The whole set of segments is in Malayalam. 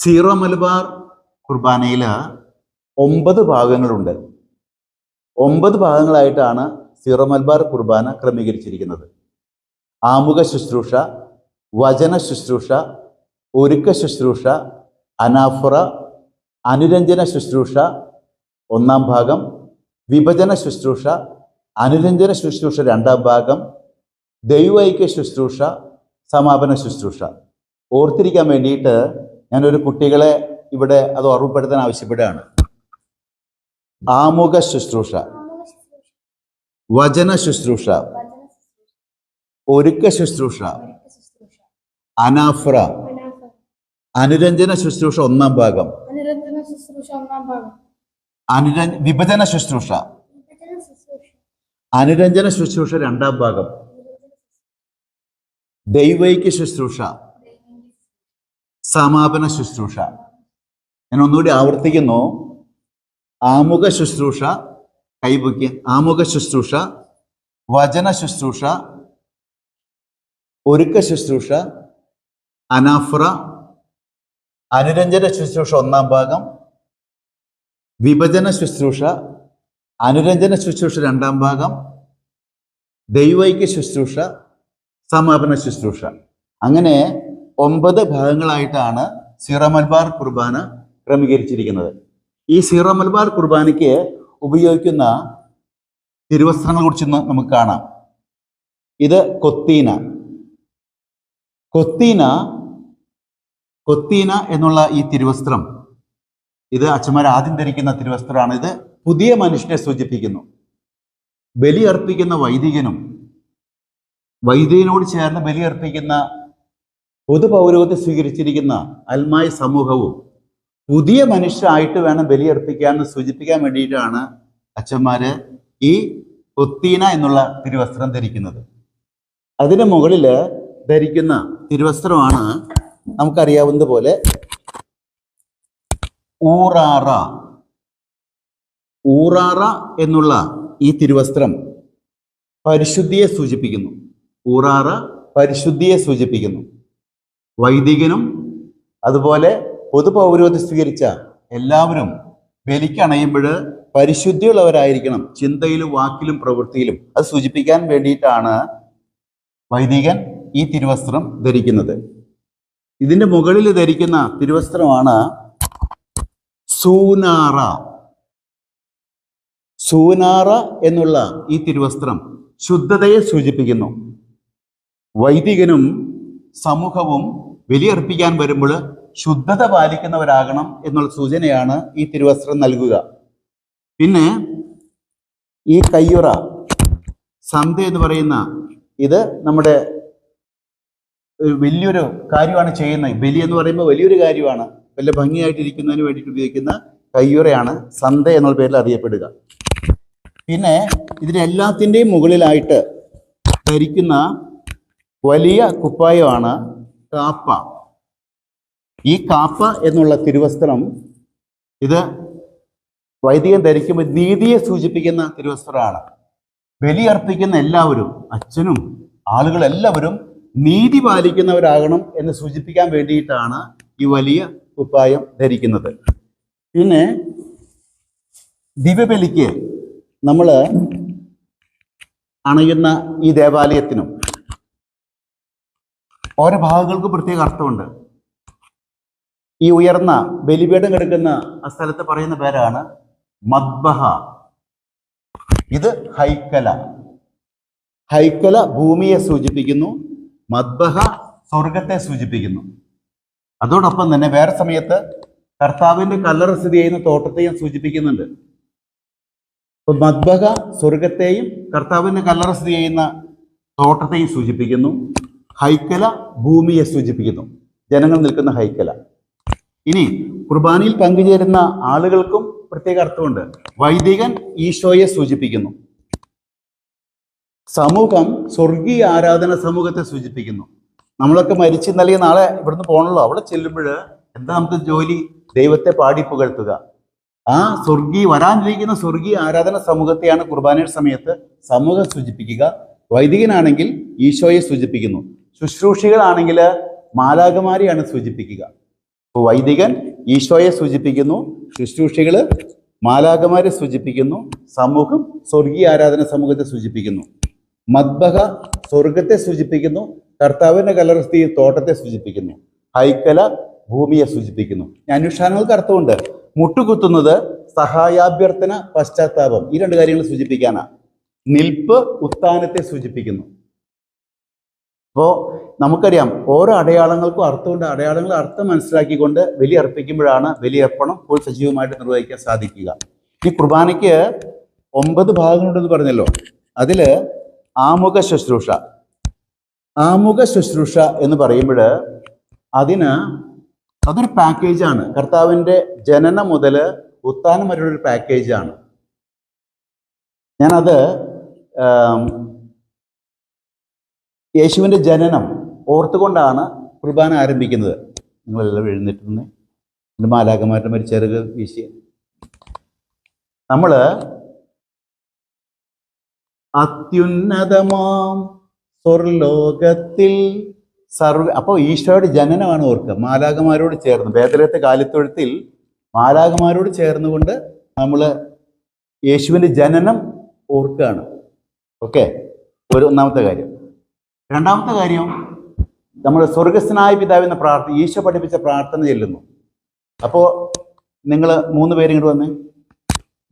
സീറോ മലബാർ കുർബാനയിൽ ഒമ്പത് ഭാഗങ്ങളുണ്ട്. ഒമ്പത് ഭാഗങ്ങളായിട്ടാണ് സീറോ മലബാർ കുർബാന ക്രമീകരിച്ചിരിക്കുന്നത്. ആമുഖ ശുശ്രൂഷ വചന ശുശ്രൂഷ ഒരുക്ക ശുശ്രൂഷ അനാഫുറ അനുരഞ്ജന ശുശ്രൂഷ ഒന്നാം ഭാഗം വിഭജന ശുശ്രൂഷ അനുരഞ്ജന ശുശ്രൂഷ രണ്ടാം ഭാഗം ദൈവൈക്യ ശുശ്രൂഷ സമാപന ശുശ്രൂഷ. ഓർത്തിരിക്കാൻ വേണ്ടിയിട്ട് ഞാനൊരു കുട്ടികളെ ഇവിടെ അത് ഓർമ്മപ്പെടുത്താൻ ആവശ്യപ്പെടുകയാണ്. ആമുഖ ശുശ്രൂഷ വചന ശുശ്രൂഷ ഒരുക്ക ശുശ്രൂഷ അനാഫ്ര അനുരഞ്ജന ശുശ്രൂഷ ഒന്നാം ഭാഗം അനുരഞ്ജ വിഭജന ശുശ്രൂഷ അനുരഞ്ജന ശുശ്രൂഷ രണ്ടാം ഭാഗം ദൈവൈക്യ ശുശ്രൂഷ സമാപന ശുശ്രൂഷ. ഞാൻ ഒന്നുകൂടി ആവർത്തിക്കുന്നു. ആമുഖ ശുശ്രൂഷ കൈപൊക്കി. ആമുഖ ശുശ്രൂഷ വചന ശുശ്രൂഷ ഒരുക്ക ശുശ്രൂഷ അനാഫ്ര അനുരഞ്ജന ശുശ്രൂഷ ഒന്നാം ഭാഗം വിഭജന ശുശ്രൂഷ അനുരഞ്ജന ശുശ്രൂഷ രണ്ടാം ഭാഗം ദൈവൈക്യ ശുശ്രൂഷ സമാപന ശുശ്രൂഷ. അങ്ങനെ ഒമ്പത് ഭാഗങ്ങളായിട്ടാണ് സീറോ കുർബാന ക്രമീകരിച്ചിരിക്കുന്നത്. ഈ സീറോ കുർബാനയ്ക്ക് ഉപയോഗിക്കുന്ന തിരുവസ്ത്രങ്ങളെ കുറിച്ചൊന്ന് നമുക്ക് കാണാം. ഇത് കൊത്തീന. കൊത്തീന കൊത്തീന എന്നുള്ള ഈ തിരുവസ്ത്രം ഇത് അച്ഛന്മാർ ആദ്യം ധരിക്കുന്ന തിരുവസ്ത്രമാണ്. ഇത് പുതിയ മനുഷ്യനെ സൂചിപ്പിക്കുന്നു. ബലിയർപ്പിക്കുന്ന വൈദികനും വൈദികനോട് ചേർന്ന് ബലിയർപ്പിക്കുന്ന പൊതുപൗരോഹിത്യം സ്വീകരിച്ചിരിക്കുന്ന അൽമായ സമൂഹവും പുതിയ മനുഷ്യരായിട്ട് വേണം ബലിയർപ്പിക്കാൻ സൂചിപ്പിക്കാൻ വേണ്ടിയിട്ടാണ് അച്ഛന്മാര് ഈ ഒത്തീന എന്നുള്ള തിരുവസ്ത്രം ധരിക്കുന്നത്. അതിന് മുകളിൽ ധരിക്കുന്ന തിരുവസ്ത്രമാണ് നമുക്കറിയാവുന്നത് പോലെ ഊറാറ. ഊറാറ എന്നുള്ള ഈ തിരുവസ്ത്രം പരിശുദ്ധിയെ സൂചിപ്പിക്കുന്നു. ഊറാറ പരിശുദ്ധിയെ സൂചിപ്പിക്കുന്നു. വൈദികനും അതുപോലെ പൊതുപൗരോഹിത്യം സ്വീകരിച്ച എല്ലാവരും ബലിക്കണയുമ്പോൾ പരിശുദ്ധിയുള്ളവരായിരിക്കണം. ചിന്തയിലും വാക്കിലും പ്രവൃത്തിയിലും. അത് സൂചിപ്പിക്കാൻ വേണ്ടിയിട്ടാണ് വൈദികൻ ഈ തിരുവസ്ത്രം ധരിക്കുന്നത്. ഇതിന്റെ മുകളിൽ ധരിക്കുന്ന തിരുവസ്ത്രമാണ് സൂനാറ. സൂനാറ എന്നുള്ള ഈ തിരുവസ്ത്രം ശുദ്ധതയെ സൂചിപ്പിക്കുന്നു. വൈദികനും സമൂഹവും ബലിയർപ്പിക്കാൻ വരുമ്പോൾ ശുദ്ധത പാലിക്കുന്നവരാകണം എന്നുള്ള സൂചനയാണ് ഈ തിരുവസ്ത്രം നൽകുക. പിന്നെ ഈ കയ്യുറ സന്ത എന്ന് പറയുന്ന ഇത് നമ്മുടെ വലിയൊരു കാര്യമാണ് ചെയ്യുന്നത്. ബലി എന്ന് പറയുമ്പോൾ വലിയൊരു കാര്യമാണ്. വലിയ ഭംഗിയായിട്ടിരിക്കുന്നതിന് വേണ്ടിയിട്ട് ഉപയോഗിക്കുന്ന കയ്യുറയാണ് സന്ത എന്നുള്ള പേരിൽ അറിയപ്പെടുക. പിന്നെ ഇതിനെല്ലാത്തിന്റെയും മുകളിലായിട്ട് ധരിക്കുന്ന വലിയ കുപ്പായമാണ് കാപ്പ. ഈ കാപ്പ എന്നുള്ള തിരുവസ്ത്രം ഇത് വൈദികൻ ധരിക്കുമ്പോൾ നീതിയെ സൂചിപ്പിക്കുന്ന തിരുവസ്ത്രമാണ്. ബലിയർപ്പിക്കുന്ന എല്ലാവരും അച്ഛനും ആളുകളെല്ലാവരും നീതി പാലിക്കുന്നവരാകണം എന്ന് സൂചിപ്പിക്കാൻ വേണ്ടിയിട്ടാണ് ഈ വലിയ കുപ്പായം ധരിക്കുന്നത്. പിന്നെ ദിവ്യബലിക്ക് നമ്മൾ അണയുന്ന ഈ ദേവാലയത്തിനും ഓരോ ഭാഗങ്ങൾക്ക് പ്രത്യേക അർത്ഥമുണ്ട്. ഈ ഉയർന്ന ബലിപീഠം കിടക്കുന്ന ആ സ്ഥലത്ത് പറയുന്ന പേരാണ് മദ്ബഹ. ഇത് ഹൈക്കല. ഹൈക്കല ഭൂമിയെ സൂചിപ്പിക്കുന്നു മദ്ബഹ സ്വർഗത്തെ സൂചിപ്പിക്കുന്നു. അതോടൊപ്പം തന്നെ വേറെ സമയത്ത് കർത്താവിന്റെ കല്ലറ സ്ഥിതി ചെയ്യുന്ന തോട്ടത്തെയും സൂചിപ്പിക്കുന്നുണ്ട്. മദ്ബഹ സ്വർഗത്തെയും കർത്താവിന്റെ കല്ലറ സ്ഥിതി ചെയ്യുന്ന തോട്ടത്തെയും സൂചിപ്പിക്കുന്നു. ഹൈക്കല ഭൂമിയെ സൂചിപ്പിക്കുന്നു. ജനങ്ങൾ നിൽക്കുന്ന ഹൈക്കല. ഇനി കുർബാനയിൽ പങ്കുചേരുന്ന ആളുകൾക്കും പ്രത്യേക അർത്ഥമുണ്ട്. വൈദികൻ ഈശോയെ സൂചിപ്പിക്കുന്നു. സമൂഹം സ്വർഗീയ ആരാധന സമൂഹത്തെ സൂചിപ്പിക്കുന്നു. നമ്മളൊക്കെ മരിച്ചു നൽകിയ നാളെ ഇവിടുന്ന് പോകണല്ലോ അവിടെ ചെല്ലുമ്പോൾ എന്താ നമുക്ക് ജോലി? ദൈവത്തെ പാടി പുകഴ്ത്തുക. ആ സ്വർഗീയ വരാനിരിക്കുന്ന സ്വർഗീയ ആരാധന സമൂഹത്തെയാണ് കുർബാനയുടെ സമയത്ത് സമൂഹം സൂചിപ്പിക്കുക. വൈദികനാണെങ്കിൽ ഈശോയെ സൂചിപ്പിക്കുന്നു. ശുശ്രൂഷികളാണെങ്കിൽ മാലാകുമാരിയാണ് സൂചിപ്പിക്കുക. അപ്പോൾ വൈദികൻ ഈശോയെ സൂചിപ്പിക്കുന്നു ശുശ്രൂഷികൾ മാലാകമാരെ സൂചിപ്പിക്കുന്നു സമൂഹം സ്വർഗീയ ആരാധന സമൂഹത്തെ സൂചിപ്പിക്കുന്നു. മദ്ബഹ സ്വർഗത്തെ സൂചിപ്പിക്കുന്നു കർത്താവിന്റെ കലർസ്ഥി തോട്ടത്തെ സൂചിപ്പിക്കുന്നു ഹൈക്കല ഭൂമിയെ സൂചിപ്പിക്കുന്നു. അനുഷ്ഠാനങ്ങൾക്ക് അർത്ഥമുണ്ട്. മുട്ടുകുത്തുന്നത് സഹായാഭ്യർത്ഥന പശ്ചാത്താപം. ഈ രണ്ട് കാര്യങ്ങൾ സൂചിപ്പിക്കാനാണ് നിൽപ്പ് ഉത്ഥാനത്തെ സൂചിപ്പിക്കുന്നു. അപ്പോൾ നമുക്കറിയാം ഓരോ അടയാളങ്ങൾക്കും അർത്ഥമുണ്ട്. അടയാളങ്ങൾ അർത്ഥം മനസ്സിലാക്കിക്കൊണ്ട് ബലി അർപ്പിക്കുമ്പോഴാണ് ബലി അർപ്പണം കൂടുതൽ സജീവമായിട്ട് നിർവഹിക്കാൻ സാധിക്കുക. ഈ കുർബാനയ്ക്ക് ഒമ്പത് ഭാഗങ്ങളുണ്ടെന്ന് പറഞ്ഞല്ലോ. അതിൽ ആമുഖ ശുശ്രൂഷ. ആമുഖ ശുശ്രൂഷ എന്ന് പറയുമ്പോൾ അതിന് അതൊരു പാക്കേജാണ്. കർത്താവിന്റെ ജനനം മുതൽ ഉത്ഥാനം വരെയുള്ള ഒരു പാക്കേജാണ്. ഞാനത് യേശുവിന്റെ ജനനം ഓർത്തുകൊണ്ടാണ് കുർബാന ആരംഭിക്കുന്നത്. നിങ്ങളെല്ലാം എഴുന്നേറ്റുന്നേ എന്റെ മാലാകമാരുടെ ഒരു ചെറുക് വീശി. നമ്മൾ അത്യുന്നതമാം സ്വർലോകത്തിൽ സർവ അപ്പോൾ ഈശോയുടെ ജനനമാണ് ഓർക്കുക. മാലാഖമാരോട് ചേർന്ന് വേദലത്തെ കാലിത്തൊഴുത്തിൽ മാലാഖമാരോട് ചേർന്നുകൊണ്ട് നമ്മൾ യേശുവിന്റെ ജനനം ഓർക്കുകയാണ്. ഓക്കെ? ഒരു ഒന്നാമത്തെ കാര്യം. രണ്ടാമത്തെ കാര്യം നമ്മൾ സ്വർഗസ്നായ പിതാവെന്ന പ്രാർത്ഥന ഈശോ പഠിപ്പിച്ച പ്രാർത്ഥന ചെല്ലുന്നു. അപ്പോൾ നിങ്ങൾ മൂന്ന് പേരും ഇങ്ങോട്ട് വന്നേ?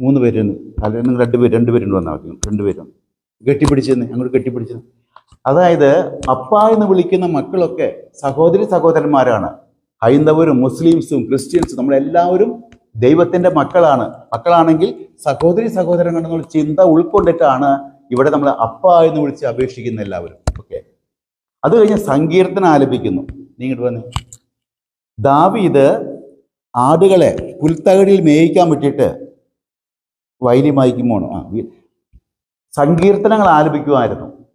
മൂന്ന് പേര് അല്ലെങ്കിൽ നിങ്ങൾ രണ്ട് പേര് രണ്ട് പേരും വന്നാൽ മതി. രണ്ട് പേരും കെട്ടിപ്പിടിച്ചെന്ന് അങ്ങോട്ട് കെട്ടിപ്പിടിച്ചു അതായത് അപ്പ എന്ന് വിളിക്കുന്ന മക്കളൊക്കെ സഹോദരി സഹോദരന്മാരാണ്. ഹൈന്ദവരും മുസ്ലിംസും ക്രിസ്ത്യൻസും നമ്മളെല്ലാവരും ദൈവത്തിന്റെ മക്കളാണ്. മക്കളാണെങ്കിൽ സഹോദരി സഹോദരൻ എന്നുള്ള ചിന്ത ഉൾക്കൊണ്ടിട്ടാണ് ഇവിടെ നമ്മൾ അപ്പ എന്ന് വിളിച്ച് അപേക്ഷിക്കുന്ന എല്ലാവരും. ഓക്കെ അത് കഴിഞ്ഞ് സങ്കീർത്തനം ആലപിക്കുന്നു. നീ ഇങ്ങോട്ട് വന്നേ. ദാവീദ് ആടുകളെ പുൽത്തകടിയിൽ മേയിക്കാൻ വിട്ടിട്ട് വൈലി മായ്ക്കുമ്പോണോ ആ സങ്കീർത്തനങ്ങൾ ആലപിക്കുമായിരുന്നു.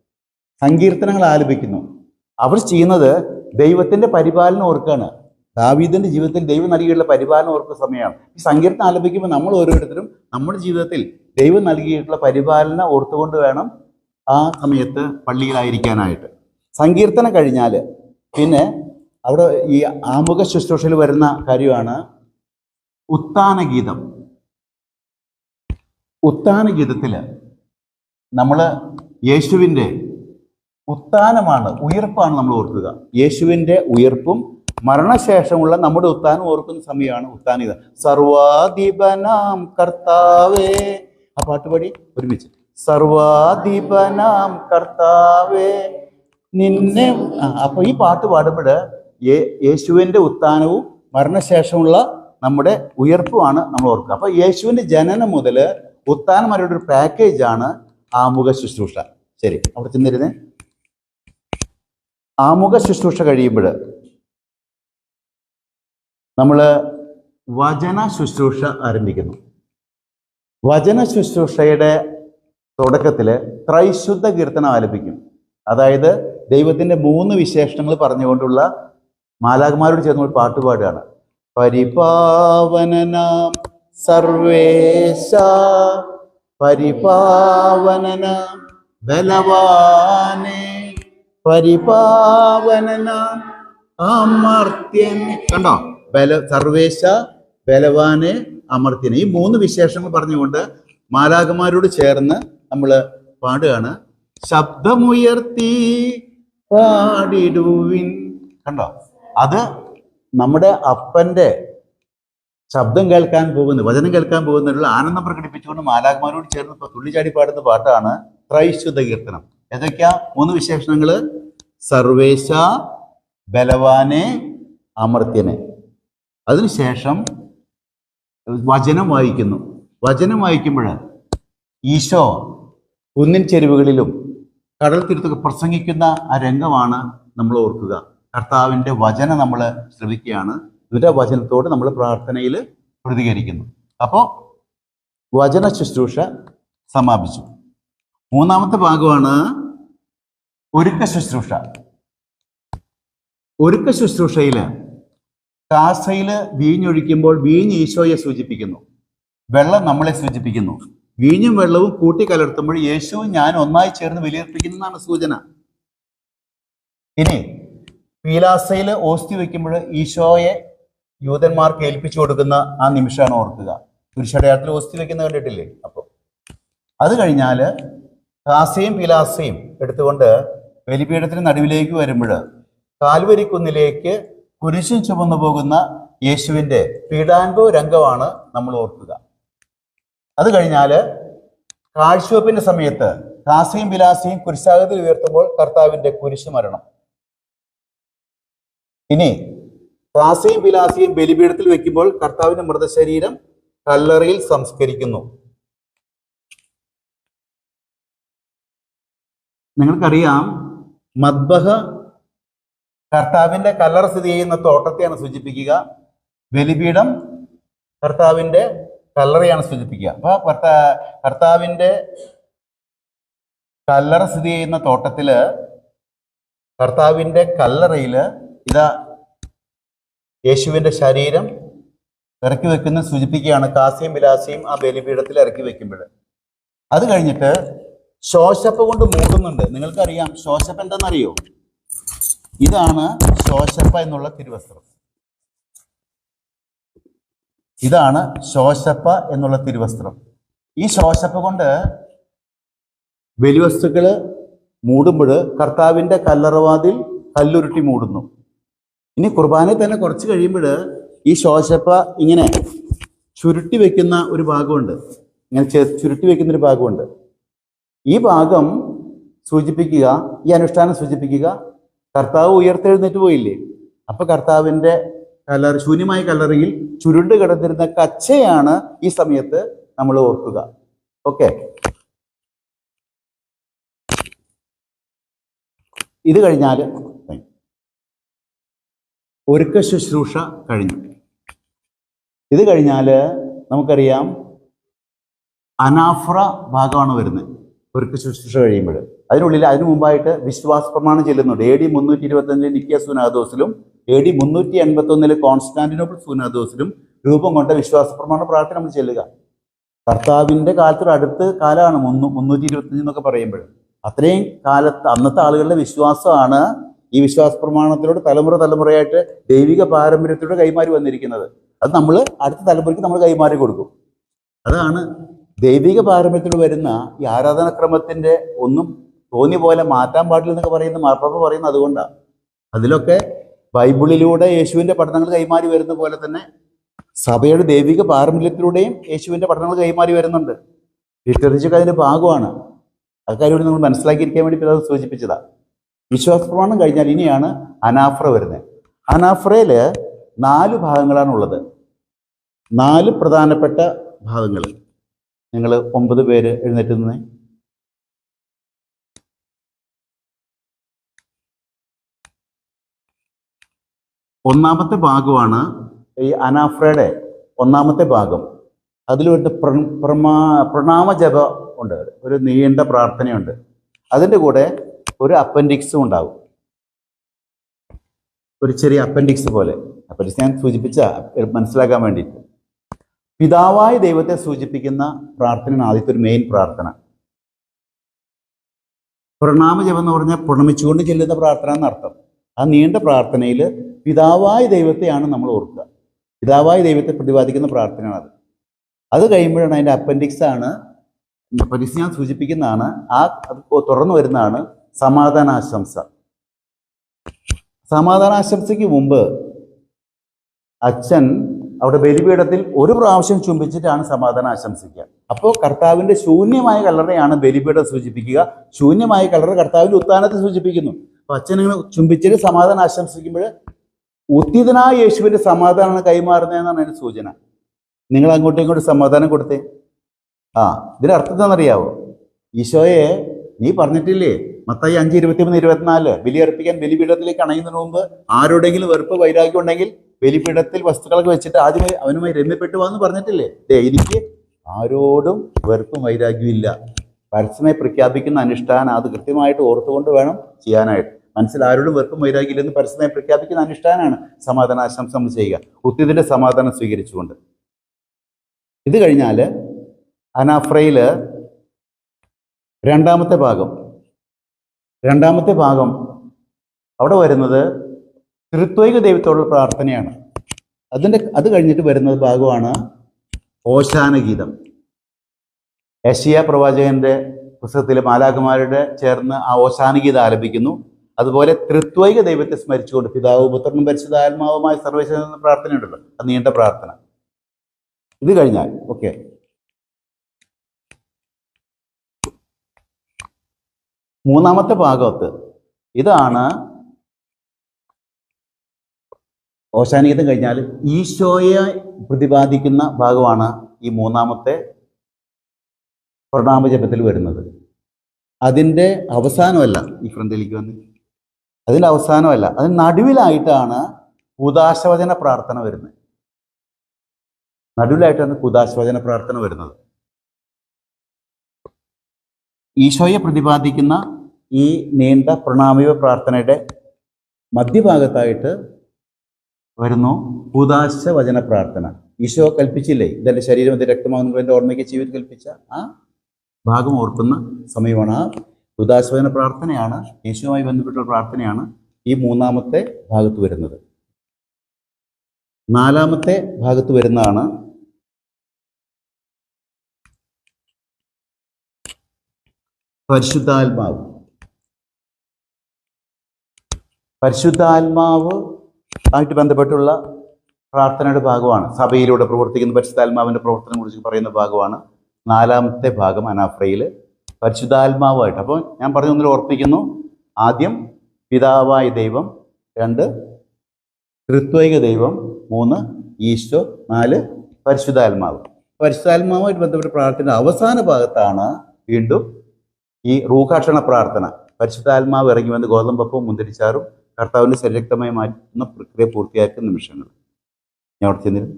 സങ്കീർത്തനങ്ങൾ ആലപിക്കുന്നു. അവർ ചെയ്യുന്നത് ദൈവത്തിന്റെ പരിപാലനം ഓർക്കാണ്. ദാവീദിന്റെ ജീവിതത്തിൽ ദൈവം നൽകിയിട്ടുള്ള പരിപാലനം ഓർക്കുന്ന സമയമാണ്. ഈ സങ്കീർത്തനം ആലപിക്കുമ്പോൾ നമ്മൾ ഓരോരുത്തരും നമ്മുടെ ജീവിതത്തിൽ ദൈവം നൽകിയിട്ടുള്ള പരിപാലനം ഓർത്തുകൊണ്ട് വേണം ആ സമയത്ത് പള്ളിയിലായിരിക്കാനായിട്ട്. സങ്കീർത്തനം കഴിഞ്ഞാൽ പിന്നെ അവിടെ ഈ ആമുഖ ശുശ്രൂഷയിൽ വരുന്ന കാര്യമാണ് ഉത്താന ഗീതം ഉത്താന ഗീതത്തിൽ നമ്മൾ യേശുവിന്റെ ഉത്ഥാനമാണ് ഉയർപ്പാണ് നമ്മൾ ഓർക്കുക. യേശുവിന്റെ ഉയർപ്പും മരണശേഷമുള്ള നമ്മുടെ ഉത്താനം ഓർക്കുന്ന സമയമാണ് ഉത്ഥാനിത സർവാധിപനാം കർത്താവേ. ആ പാട്ട് പാടി ഒരുമിച്ച്. സർവാധിപനാം കർത്താവേ നിന്നെ അപ്പോൾ അപ്പൊ ഈ പാട്ട് പാടുമ്പോൾ യേശുവിന്റെ ഉത്ഥാനവും മരണശേഷമുള്ള നമ്മുടെ ഉയർപ്പുമാണ് നമ്മൾ ഓർക്കുക. അപ്പൊ യേശുവിന്റെ ജനനം മുതൽ ഉത്ഥാനം വരെയുള്ള ഒരു പാക്കേജാണ് ആമുഖ ശുശ്രൂഷ. ശരി അവിടെ ചെന്നിരുന്നേ. ആമുഖ ശുശ്രൂഷ കഴിയുമ്പോൾ നമ്മൾ വചന ശുശ്രൂഷ ആരംഭിക്കുന്നു. വചന ശുശ്രൂഷയുടെ തുടക്കത്തിൽ ത്രൈശുദ്ധ കീർത്തനം ആലപിക്കും. അതായത് ദൈവത്തിന്റെ മൂന്ന് വിശേഷണങ്ങൾ പറഞ്ഞുകൊണ്ടുള്ള മാലാകുമാരോട് ചേർന്ന് ഒരു പാട്ട് പാടുകയാണ്. പരിപാവനനാം സർവേശ പരിപാവനനാം ബലവാനെ പരിപാവനനാം അമർത്യൻ. കണ്ടോ? ബല സർവേശ ബലവാനെ അമർത്യനെ ഈ മൂന്ന് വിശേഷങ്ങൾ പറഞ്ഞുകൊണ്ട് മാലാകുമാരോട് ചേർന്ന് നമ്മൾ പാടുകയാണ്. ശബ്ദമുയർത്തി പാടിടുവിൻ. കണ്ടോ? അത് നമ്മുടെ അപ്പന്റെ ശബ്ദം കേൾക്കാൻ പോകുന്ന വചനം കേൾക്കാൻ പോകുന്നതിനുള്ള ആനന്ദം പ്രകടിപ്പിച്ചുകൊണ്ട് മാലാഖമാരോട് ചേർന്ന് തുള്ളിച്ചാടി പാടുന്ന പാട്ടാണ് ത്രൈശുദ്ധ കീർത്തനം ഏതൊക്കെയാ? മൂന്ന് വിശേഷണങ്ങൾ സർവേശ ബലവാനെ അമർത്യനെ. അതിനുശേഷം വചനം വായിക്കുന്നു. വചനം വായിക്കുമ്പോൾ ഈശോ കുന്നിൻ ചെരുവുകളിലും കടൽ തീരത്തൊക്കെ പ്രസംഗിക്കുന്ന ആ രംഗമാണ് നമ്മൾ ഓർക്കുക. കർത്താവിന്റെ വചനം നമ്മൾ ശ്രവിക്കുകയാണ്. ഇവരുടെ വചനത്തോട് നമ്മൾ പ്രാർത്ഥനയിൽ പ്രതികരിക്കുന്നു. അപ്പോൾ വചന ശുശ്രൂഷ സമാപിച്ചു. മൂന്നാമത്തെ ഭാഗമാണ് ഒരുക്ക ശുശ്രൂഷ. ഒരുക്ക ശുശ്രൂഷയിൽ കാസയിൽ വീഞ്ഞൊഴിക്കുമ്പോൾ വീഞ്ഞ് ഈശോയെ സൂചിപ്പിക്കുന്നു. വെള്ളം നമ്മളെ സൂചിപ്പിക്കുന്നു. വീഞ്ഞും വെള്ളവും കൂട്ടി കലർത്തുമ്പോൾ യേശുവും ഞാൻ ഒന്നായി ചേർന്ന് വിലയിരുത്തിക്കുന്നതാണ് സൂചന. ഇനി പീലാസയിൽ ഓസ്തി വെക്കുമ്പോൾ ഈശോയെ യൂതന്മാർക്ക് ഏൽപ്പിച്ചു കൊടുക്കുന്ന ആ നിമിഷമാണ് ഓർക്കുക. പുരുഷടയാളത്തിൽ ഓസ്തി വെക്കുന്ന കണ്ടിട്ടില്ലേ? അപ്പോൾ അത് കഴിഞ്ഞാൽ കാസയും പീലാസയും എടുത്തുകൊണ്ട് ബലിപീഠത്തിന് നടുവിലേക്ക് വരുമ്പോൾ കാൽവരിക്കുന്നിലേക്ക് കുരിശും ചുമന്നു പോകുന്ന യേശുവിന്റെ പീഡാൻഭവ രംഗമാണ് നമ്മൾ ഓർക്കുക. അത് കഴിഞ്ഞാൽ കാഴ്ചവെപ്പിന്റെ സമയത്ത് കാസിയും ബിലാസിയും കുരിശാകത്തിൽ ഉയർത്തുമ്പോൾ കർത്താവിന്റെ കുരിശ് മരണം. ഇനി കാസിയും ബിലാസിയും ബലിപീഠത്തിൽ വെക്കുമ്പോൾ കർത്താവിന്റെ മൃതശരീരം കല്ലറയിൽ സംസ്കരിക്കുന്നു. നിങ്ങൾക്കറിയാം മദ്ബഹ കർത്താവിന്റെ കല്ലറ സ്ഥിതി ചെയ്യുന്ന തോട്ടത്തെയാണ് സൂചിപ്പിക്കുക. ബലിപീഠം കർത്താവിന്റെ കല്ലറയാണ് സൂചിപ്പിക്കുക. അപ്പോൾ കർത്താ കർത്താവിന്റെ കല്ലറ സ്ഥിതി ചെയ്യുന്ന തോട്ടത്തിൽ കർത്താവിന്റെ കല്ലറയിൽ ഇതാ യേശുവിന്റെ ശരീരം ഇറക്കി വെക്കുന്ന സൂചിപ്പിക്കുകയാണ്. കാസിയും വിലാസിയും ആ ബലിപീഠത്തിൽ ഇറക്കി വെക്കുമ്പോൾ. അത് കഴിഞ്ഞിട്ട് ശോശപ്പ് കൊണ്ട് മൂടുന്നുണ്ട്. നിങ്ങൾക്കറിയാം ശോശപ്പ് എന്താണെന്നറിയോ ഇതാണ് ശോശപ്പ എന്നുള്ള തിരുവസ്ത്രം. ഇതാണ് ശോശപ്പ എന്നുള്ള തിരുവസ്ത്രം. ഈ ശോശപ്പ കൊണ്ട് ബലിവസ്തുക്കൾ മൂടുമ്പോൾ കർത്താവിന്റെ കല്ലറവാതിൽ കല്ലുരുട്ടി മൂടുന്നു. ഇനി കുർബാനയിൽ തന്നെ കുറച്ച് കഴിയുമ്പോൾ ഈ ശോശപ്പ ഇങ്ങനെ ചുരുട്ടി വെക്കുന്ന ഒരു ഭാഗമുണ്ട്. ഇങ്ങനെ ചുരുട്ടി വെക്കുന്ന ഒരു ഭാഗമുണ്ട്. ഈ ഭാഗം സൂചിപ്പിക്കുക ഈ അനുഷ്ഠാനം സൂചിപ്പിക്കുക കർത്താവ് ഉയർത്തെഴുന്നേറ്റ് പോയില്ലേ? അപ്പൊ കർത്താവിന്റെ കല്ലറ ശൂന്യമായ കലറിയിൽ ചുരുണ്ട് കിടന്നിരുന്ന കച്ചയാണ് ഈ സമയത്ത് നമ്മൾ ഓർക്കുക. ഓക്കെ ഇത് കഴിഞ്ഞാൽ ഒരുക്ക ശുശ്രൂഷ കഴിഞ്ഞു. ഇത് കഴിഞ്ഞാൽ നമുക്കറിയാം അനാഫ്ര ഭാഗമാണ് വരുന്നത്. ഒരുക്ക ശുശ്രൂഷ കഴിയുമ്പോൾ. അതിനുള്ളിൽ അതിനു മുമ്പായിട്ട് വിശ്വാസ പ്രമാണം ചെല്ലുന്നുണ്ട്. എ ഡി മുന്നൂറ്റി ഇരുപത്തഞ്ചിൽ നിക്കിയ സുനാദോസിലും എ ഡി മുന്നൂറ്റി എൺപത്തി ഒന്നിലെ കോൺസ്റ്റാന്റിനോപ്പിൾ സുനാദോസിലും രൂപം കൊണ്ട വിശ്വാസ പ്രമാണ പ്രാർത്ഥന നമ്മൾ ചെല്ലുക. കർത്താവിന്റെ കാലത്തൊരു അടുത്ത് കാലമാണ് മുന്നൂ മുന്നൂറ്റി ഇരുപത്തഞ്ച് എന്നൊക്കെ പറയുമ്പോൾ. അത്രയും കാലത്ത് അന്നത്തെ ആളുകളുടെ വിശ്വാസമാണ് ഈ വിശ്വാസ പ്രമാണത്തിലൂടെ തലമുറ തലമുറയായിട്ട് ദൈവിക പാരമ്പര്യത്തിലൂടെ കൈമാറി വന്നിരിക്കുന്നത്. അത് നമ്മൾ അടുത്ത തലമുറയ്ക്ക് നമ്മൾ കൈമാറി കൊടുക്കും. അതാണ് ദൈവിക പാരമ്പര്യത്തിൽ വരുന്ന ഈ ആരാധനാക്രമത്തിന്റെ ഒന്നും തോന്നി പോലെ മാറ്റാൻ പാടില്ല എന്നൊക്കെ പറയുന്ന മാർപ്പാപ്പ പറയുന്നത് അതുകൊണ്ടാണ്. അതിലൊക്കെ ബൈബിളിലൂടെ യേശുവിന്റെ പഠനങ്ങൾ കൈമാറി വരുന്ന പോലെ തന്നെ സഭയുടെ ദൈവിക പാരമ്പര്യത്തിലൂടെയും യേശുവിന്റെ പഠനങ്ങൾ കൈമാറി വരുന്നുണ്ട്. ലിറ്ററേച്ചർ അതിന്റെ ഭാഗമാണ്. അക്കാര്യം കൂടി നമ്മൾ മനസ്സിലാക്കിയിരിക്കാൻ വേണ്ടി പിതാവ് സൂചിപ്പിച്ചതാണ് വിശ്വാസ പ്രമാണം കഴിഞ്ഞാൽ ഇനിയാണ് അനാഫ്ര വരുന്നത്. അനാഫ്രയിൽ നാല് ഭാഗങ്ങളാണുള്ളത്. നാല് പ്രധാനപ്പെട്ട ഭാഗങ്ങൾ നിങ്ങൾ ഒമ്പത് പേര് എഴുന്നേറ്റ് നിന്ന്. ഒന്നാമത്തെ ഭാഗമാണ് ഈ അനാഫ്രയുടെ ഒന്നാമത്തെ ഭാഗം. പ്ര- പ്രമാ പ്രണാമജപ ഉണ്ട്. ഒരു നീണ്ട പ്രാർത്ഥനയുണ്ട്. അതിന്റെ കൂടെ ഒരു അപ്പൻഡിക്സും ഉണ്ടാവും. ഒരു ചെറിയ അപ്പൻഡിക്സ് പോലെ. അപ്പൻഡിക്സ് ഞാൻ സൂചിപ്പിച്ച മനസ്സിലാക്കാൻ വേണ്ടിയിട്ട്. പിതാവായ ദൈവത്തെ സൂചിപ്പിക്കുന്ന പ്രാർത്ഥനയാണ് ആദ്യത്തെ ഒരു മെയിൻ പ്രാർത്ഥന. പ്രണാമജപം എന്ന് പറഞ്ഞാൽ പ്രണമിച്ചുകൊണ്ട് ചെല്ലുന്ന പ്രാർത്ഥന എന്നർത്ഥം. ആ നീണ്ട പ്രാർത്ഥനയിൽ പിതാവായ ദൈവത്തെയാണ് നമ്മൾ ഓർക്കുക. പിതാവായ ദൈവത്തെ പ്രതിപാദിക്കുന്ന പ്രാർത്ഥനയാണ് അത് അത് കഴിയുമ്പോഴാണ് അതിന്റെ അപ്പൻഡിക്സ് ആണ് അപ്പൻഡിക്സ് ഞാൻ സൂചിപ്പിക്കുന്നതാണ് ആ തുറന്നു വരുന്നതാണ് സമാധാനാശംസ. സമാധാനാശംസയ്ക്ക് മുമ്പ് അച്ഛൻ അവിടെ ബലിപീഠത്തിൽ ഒരു പ്രാവശ്യം ചുംബിച്ചിട്ടാണ് സമാധാനം ആശംസിക്കുക. അപ്പോൾ കർത്താവിന്റെ ശൂന്യമായ കളറിനെയാണ് ബലിപീഠം സൂചിപ്പിക്കുക. ശൂന്യമായ കളർ കർത്താവിന്റെ ഉത്ഥാനത്തെ സൂചിപ്പിക്കുന്നു. അപ്പൊ അച്ഛനങ്ങൾ ചുംബിച്ചിട്ട് സമാധാനം ആശംസിക്കുമ്പോൾ ഉത്തിതനായ യേശുവിന്റെ സമാധാനമാണ് കൈമാറുന്നതെന്നാണ് അതിന്റെ സൂചന. നിങ്ങൾ അങ്ങോട്ടും ഇങ്ങോട്ടും സമാധാനം കൊടുത്തേ. ആ ഇതിന്റെ അർത്ഥം എന്താണെന്നറിയാവോ? ഈശോയെ നീ പറഞ്ഞിട്ടില്ലേ? മത്തായി അഞ്ച് ഇരുപത്തിമൂന്ന് ഇരുപത്തിനാല് ബലിയർപ്പിക്കാൻ ബലിപീഠത്തിലേക്ക് അണയുന്നതിന് മുമ്പ് ആരോടെങ്കിലും വെറുപ്പ് വൈരാഗ്യം ഉണ്ടെങ്കിൽ ബലിപീഠത്തിൽ വസ്തുക്കളൊക്കെ വെച്ചിട്ട് ആദ്യമേ അവനുമായി രമ്യപ്പെട്ടു വാന്ന് പറഞ്ഞിട്ടില്ലേ? ദേ എനിക്ക് ആരോടും വെറുപ്പും വൈരാഗ്യവും ഇല്ല. പരസ്യമായി പ്രഖ്യാപിക്കുന്ന അനുഷ്ഠാനം അത് കൃത്യമായിട്ട് ഓർത്തുകൊണ്ട് വേണം ചെയ്യാനായിട്ട്. മനസ്സിൽ ആരോടും വെറുപ്പും വൈരാഗ്യമില്ലെന്ന് പരസ്യമായി പ്രഖ്യാപിക്കുന്ന അനുഷ്ഠാനമാണ് സമാധാനാശംസ നമ്മൾ ചെയ്യുക. ഉത്തിതിന്റെ സമാധാനം സ്വീകരിച്ചുകൊണ്ട്. ഇത് കഴിഞ്ഞാൽ അനാഫ്രയിൽ രണ്ടാമത്തെ ഭാഗം. രണ്ടാമത്തെ ഭാഗം അവിടെ വരുന്നത് ത്രിത്വൈക ദൈവത്തോടുള്ള പ്രാർത്ഥനയാണ്. അതിന്റെ അത് കഴിഞ്ഞിട്ട് വരുന്ന ഭാഗമാണ് ഓശാന ഗീതം. ഏഷ്യ പ്രവാചകന്റെ പുസ്തകത്തിലെ മാലാഖമാരുടെ ചേർന്ന് ആ ഓശാന ഗീതം ആലപിക്കുന്നു. അതുപോലെ തൃത്വൈക ദൈവത്തെ സ്മരിച്ചുകൊണ്ട് പിതാവ് പുത്രനും പരിശുദ്ധാത്മാവുമായ സർവേശ്വരൻ എന്ന പ്രാർത്ഥന ഉണ്ടല്ലോ അത് നീണ്ട പ്രാർത്ഥന. ഇത് കഴിഞ്ഞാൽ ഓക്കെ. മൂന്നാമത്തെ ഭാഗത്ത് ഇതാണ് ഓശാനഗീതം കഴിഞ്ഞാൽ ഈശോയെ പ്രതിപാദിക്കുന്ന ഭാഗമാണ് ഈ മൂന്നാമത്തെ പ്രണാമജപത്തിൽ വരുന്നത്. അതിന്റെ അവസാനമല്ല ഈ ഫ്രണ്ടിലേക്ക് വന്ന്. അതിന്റെ അവസാനമല്ല. അതിന് നടുവിലായിട്ടാണ് കുദാശവചന പ്രാർത്ഥന വരുന്നത്. നടുവിലായിട്ടാണ് കുദാശവചന പ്രാർത്ഥന വരുന്നത്. ഈശോയെ പ്രതിപാദിക്കുന്ന ഈ നീണ്ട പ്രണാമിക പ്രാർത്ഥനയുടെ മധ്യഭാഗത്തായിട്ട് വരുന്നു. കുദാശ വചന പ്രാർത്ഥന. ഈശോ കൽപ്പിച്ചില്ലേ? ഇതെന്റെ ശരീരം ഇത് രക്തമാകുന്നു എന്റെ ഓർമ്മയ്ക്ക് ജീവിതം കൽപ്പിച്ച ആ ഭാഗം ഓർക്കുന്ന സമയമാണ്. ആ ഉദാശവചന പ്രാർത്ഥനയാണ്. യേശുവുമായി ബന്ധപ്പെട്ട പ്രാർത്ഥനയാണ് ഈ മൂന്നാമത്തെ ഭാഗത്ത് വരുന്നത്. നാലാമത്തെ ഭാഗത്ത് വരുന്നതാണ് പരിശുദ്ധാത്മാവ്. പരിശുദ്ധാത്മാവ് ആയിട്ട് ബന്ധപ്പെട്ടുള്ള പ്രാർത്ഥനയുടെ ഭാഗമാണ്. സഭയിലൂടെ പ്രവർത്തിക്കുന്ന പരിശുദ്ധാത്മാവിന്റെ പ്രവർത്തനം കുറിച്ച് പറയുന്ന ഭാഗമാണ്. നാലാമത്തെ ഭാഗം അനാഫ്രയിൽ പരിശുദ്ധാത്മാവായിട്ട്. അപ്പോൾ ഞാൻ പറഞ്ഞ ഒന്നിൽ ഓർപ്പിക്കുന്നു. ആദ്യം പിതാവായ ദൈവം രണ്ട് ഋത്വൈക ദൈവം മൂന്ന് ഈശോ നാല് പരിശുദ്ധാത്മാവ്. പരിശുദ്ധാത്മാവുമായിട്ട് ബന്ധപ്പെട്ട പ്രാർത്ഥന അവസാന ഭാഗത്താണ് വീണ്ടും ഈ റൂഹാക്ഷണ പ്രാർത്ഥന. പരിശുദ്ധാത്മാവ് ഇറങ്ങി വന്ന് ഗോതമ്പപ്പവും മുന്തിരിച്ചാറും കർത്താവിന്റെ ശരീരക്തമായി മാറ്റുന്ന പ്രക്രിയ പൂർത്തിയാക്കുന്ന നിമിഷങ്ങൾ. ഞാൻ അവിടെ ചെന്നിരുന്നു.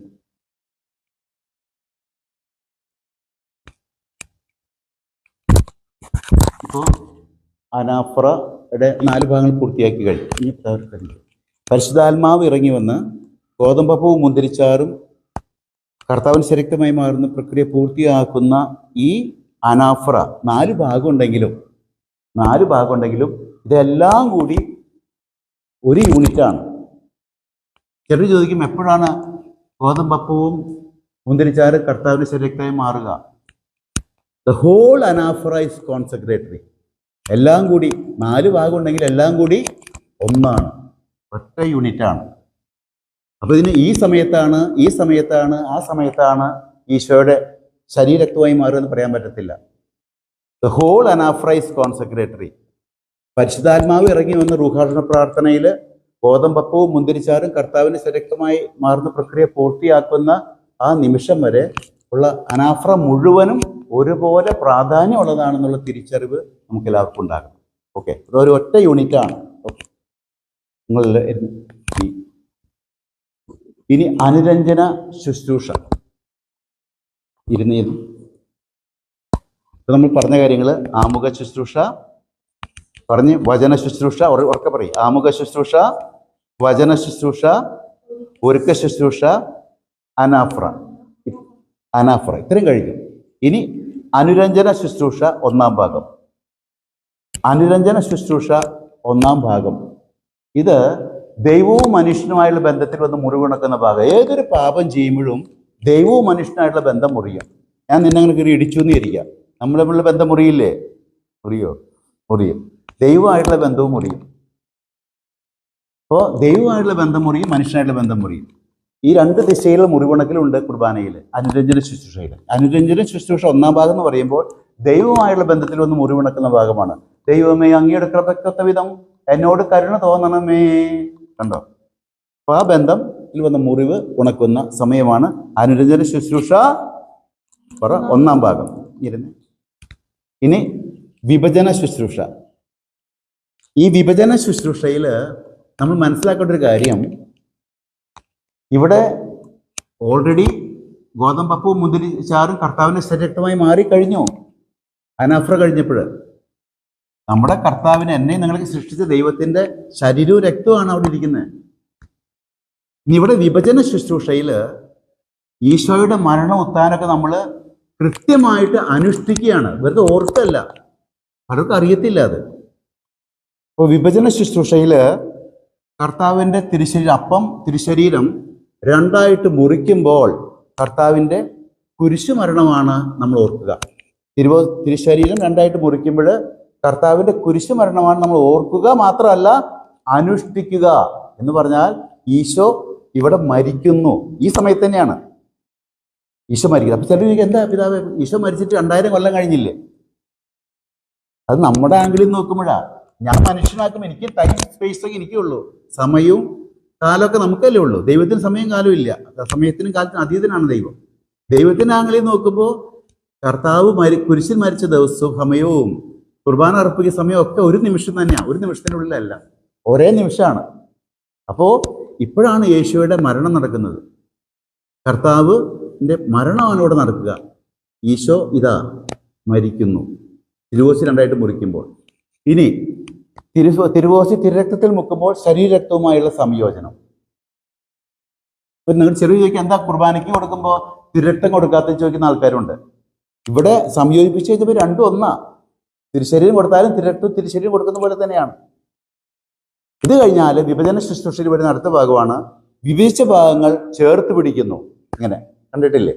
ഇപ്പോൾ അനാഫ്രയുടെ നാല് ഭാഗങ്ങൾ പൂർത്തിയാക്കി കഴിഞ്ഞു. ഇനി. പരിശുദ്ധാത്മാവ് ഇറങ്ങി വന്ന് ഗോതമ്പപ്പവും മുന്തിരിച്ചാറും കർത്താവിന് ശരീരമായി മാറുന്ന പ്രക്രിയ പൂർത്തിയാക്കുന്ന ഈ അനാഫ്ര നാല് ഭാഗമുണ്ടെങ്കിലും നാല് ഭാഗമുണ്ടെങ്കിലും ഇതെല്ലാം കൂടി ഒരു യൂണിറ്റാണ്. ചിലർ ചോദിക്കും എപ്പോഴാണ് ഗോതമ്പപ്പവും മുന്തിരിച്ചാറ് കർത്താവിന് ശരീരത്തായി മാറുക? The whole anaphora is consecratory എല്ലാം കൂടി നാല് ഭാഗമുണ്ടെങ്കിൽ എല്ലാം കൂടി ഒന്നാണ്. ഒറ്റ യൂണിറ്റാണ്. അപ്പോൾ ഇതിന് ഈ സമയത്താണ് ഈ സമയത്താണ് ആ സമയത്താണ് ഈശോയുടെ ശരീരത്വമായി മാറുമെന്ന് പറയാൻ പറ്റത്തില്ല. ദ ഹോൾ അനാഫ്രൈസ് കോൺസെക്രേറ്ററി പരിശുദ്ധാത്മാവ് ഇറങ്ങി വന്ന റൂഹാഷണ പ്രാർത്ഥനയിൽ ഗോതമ്പപ്പവും മുന്തിരിച്ചാറും കർത്താവിന് ശരീരമായി മാറുന്ന പ്രക്രിയ പൂർത്തിയാക്കുന്ന ആ നിമിഷം വരെ ഉള്ള അനാഫ്ര മുഴുവനും ഒരുപോലെ പ്രാധാന്യമുള്ളതാണെന്നുള്ള തിരിച്ചറിവ് നമുക്ക് എല്ലാവർക്കും ഉണ്ടാകണം. ഓക്കെ. അതൊരു ഒറ്റ യൂണിറ്റാണ്. നിങ്ങൾ ഇനി അനുരഞ്ജന ശുശ്രൂഷ. ഇരുന്നിരുന്നു നമ്മൾ പറഞ്ഞ കാര്യങ്ങൾ ആമുഖ ശുശ്രൂഷ പറഞ്ഞ് വചന ശുശ്രൂഷ ഉറ- ഉറക്കെ പറയും. ആമുഖ ശുശ്രൂഷ വചന ശുശ്രൂഷ ഒരുക്ക ശുശ്രൂഷ അനാഫ്ര. അനാഫ്ര. ഇത്രയും കഴിഞ്ഞു. ഇനി അനുരഞ്ജന ശുശ്രൂഷ ഒന്നാം ഭാഗം. അനുരഞ്ജന ശുശ്രൂഷ ഒന്നാം ഭാഗം. ഇത് ദൈവവും മനുഷ്യനുമായുള്ള ബന്ധത്തിൽ വന്ന് മുറിവുണക്കുന്ന ഭാഗം. ഏതൊരു പാപം ചെയ്യുമ്പോഴും ദൈവവും മനുഷ്യനായിട്ടുള്ള ബന്ധം മുറിയും. ഞാൻ നിന്നെ അങ്ങനെ കയറി ഇടിച്ചു എന്ന് ഇരിക്കാം. നമ്മൾ തമ്മിലുള്ള ബന്ധം മുറിയില്ലേ? മുറിയോ? മുറിയും. ദൈവമായിട്ടുള്ള ബന്ധവും മുറിയും. അപ്പോൾ ദൈവമായിട്ടുള്ള ബന്ധം മുറിയും മനുഷ്യനായിട്ടുള്ള ബന്ധം മുറിയും. ഈ രണ്ട് ദിശയിലുള്ള മുറിവുണക്കിലുണ്ട് കുർബാനയിൽ അനുരഞ്ജന ശുശ്രൂഷയിൽ അനുരഞ്ജന ശുശ്രൂഷ ഒന്നാം ഭാഗം എന്ന് പറയുമ്പോൾ ദൈവമായുള്ള ബന്ധത്തിൽ ഒന്ന് മുറിവുണക്കുന്ന ഭാഗമാണ്. ദൈവമേ അങ്ങയുടെ വിധം എന്നോട് കരുണ തോന്നണമേ. കണ്ടോ? അപ്പോൾ ആ ബന്ധത്തിൽ വന്ന മുറിവ് ഉണക്കുന്ന സമയമാണ് അനുരഞ്ജന ശുശ്രൂഷ പറ ഒന്നാം ഭാഗം. ഇരുന്ന്. ഇനി വിഭജന ശുശ്രൂഷ. ഈ വിഭജന ശുശ്രൂഷയിൽ നമ്മൾ മനസ്സിലാക്കേണ്ട ഒരു കാര്യം. ഇവിടെ ഓൾറെഡി ഗോതമ്പപ്പവും മുന്തിരി ചാറും കർത്താവിന്റെ ശരീരമായി മാറിക്കഴിഞ്ഞു. അനാഫ്ര കഴിഞ്ഞപ്പോൾ. നമ്മുടെ കർത്താവിന് എന്നെ നിങ്ങൾക്ക് സൃഷ്ടിച്ച ദൈവത്തിന്റെ ശരീരവും രക്തവുമാണ് അവിടെ ഇരിക്കുന്നത്. ഇനി ഇവിടെ വിഭജന ശുശ്രൂഷയിൽ ഈശോയുടെ മരണ ഉത്താനൊക്കെ നമ്മൾ കൃത്യമായിട്ട് അനുഷ്ഠിക്കുകയാണ്. വെറുതെ ഓർത്തല്ല. പലർക്കും അറിയത്തില്ല അത്. അപ്പോൾ വിഭജന ശുശ്രൂഷയിൽ കർത്താവിന്റെ തിരുശരീര അപ്പം തിരുശരീരം രണ്ടായിട്ട് മുറിക്കുമ്പോൾ കർത്താവിന്റെ കുരിശുമരണമാണ് നമ്മൾ ഓർക്കുക. തിരുവോ തിരുശരീരം രണ്ടായിട്ട് മുറിക്കുമ്പോൾ കർത്താവിന്റെ കുരിശുമരണമാണ് നമ്മൾ ഓർക്കുക മാത്രമല്ല അനുഷ്ഠിക്കുക എന്ന് പറഞ്ഞാൽ ഈശോ ഇവിടെ മരിക്കുന്നു. ഈ സമയത്ത് തന്നെയാണ്. ഈശോ മരിക്കുന്നത്. അപ്പൊ ചിലർ എന്താ പിതാവ്? ഈശോ മരിച്ചിട്ട് രണ്ടായിരം കൊല്ലം കഴിഞ്ഞില്ലേ? അത് നമ്മുടെ ആംഗിളിൽ നോക്കുമ്പോഴാ. ഞാൻ മനുഷ്യനാക്കും എനിക്ക് ടൈം സ്പേസ് ഒക്കെ എനിക്കുള്ളൂ. സമയവും കാലമൊക്കെ നമുക്കല്ലേ ഉള്ളൂ. ദൈവത്തിന് സമയം കാലവും ഇല്ല. സമയത്തിനും കാലത്തിനും അതീതനാണ് ദൈവം. ദൈവത്തിന്റെ ആംഗിളിൽ നോക്കുമ്പോൾ കർത്താവ് മരി കുരിശിൽ മരിച്ച ദിവസവും സമയവും കുർബാന അർപ്പിക്കുന്ന സമയവും ഒക്കെ ഒരു നിമിഷം തന്നെയാണ് ഒരു നിമിഷത്തിനുള്ളിലല്ല. ഒരേ നിമിഷമാണ് അപ്പോൾ ഇപ്പോഴാണ് യേശുവയുടെ മരണം നടക്കുന്നത്. കർത്താവിന്റെ മരണമാണ് ഇവിടെ നടക്കുക. ഈശോ ഇതാ മരിക്കുന്നു. തിരുവോസി രണ്ടായിട്ട് മുറിക്കുമ്പോൾ. ഇനി തിരു തിരുവോസി തിരുരക്തത്തിൽ മുക്കുമ്പോൾ ശരീരരക്തവുമായുള്ള സംയോജനം. ഇപ്പൊ നിങ്ങൾ ചെറിയ ചോദിക്കുക എന്താ കുർബാനയ്ക്ക് കൊടുക്കുമ്പോൾ തിരുരക്തം കൊടുക്കാത്ത ചോദിക്കുന്ന ആൾക്കാരുണ്ട്. ഇവിടെ സംയോജിപ്പിച്ച് കഴിഞ്ഞപ്പോൾ രണ്ടും ഒന്നാ. തിരുശരീരം കൊടുത്താലും തിരുരക്തം തിരുശരീരം കൊടുക്കുന്ന പോലെ തന്നെയാണ്. ഇത് കഴിഞ്ഞാൽ വിഭജന ശുശ്രൂഷയിൽ വരുന്ന അടുത്ത ഭാഗമാണ് വിഭജിച്ച ഭാഗങ്ങൾ ചേർത്ത് പിടിക്കുന്നു. ഇങ്ങനെ കണ്ടിട്ടില്ലേ?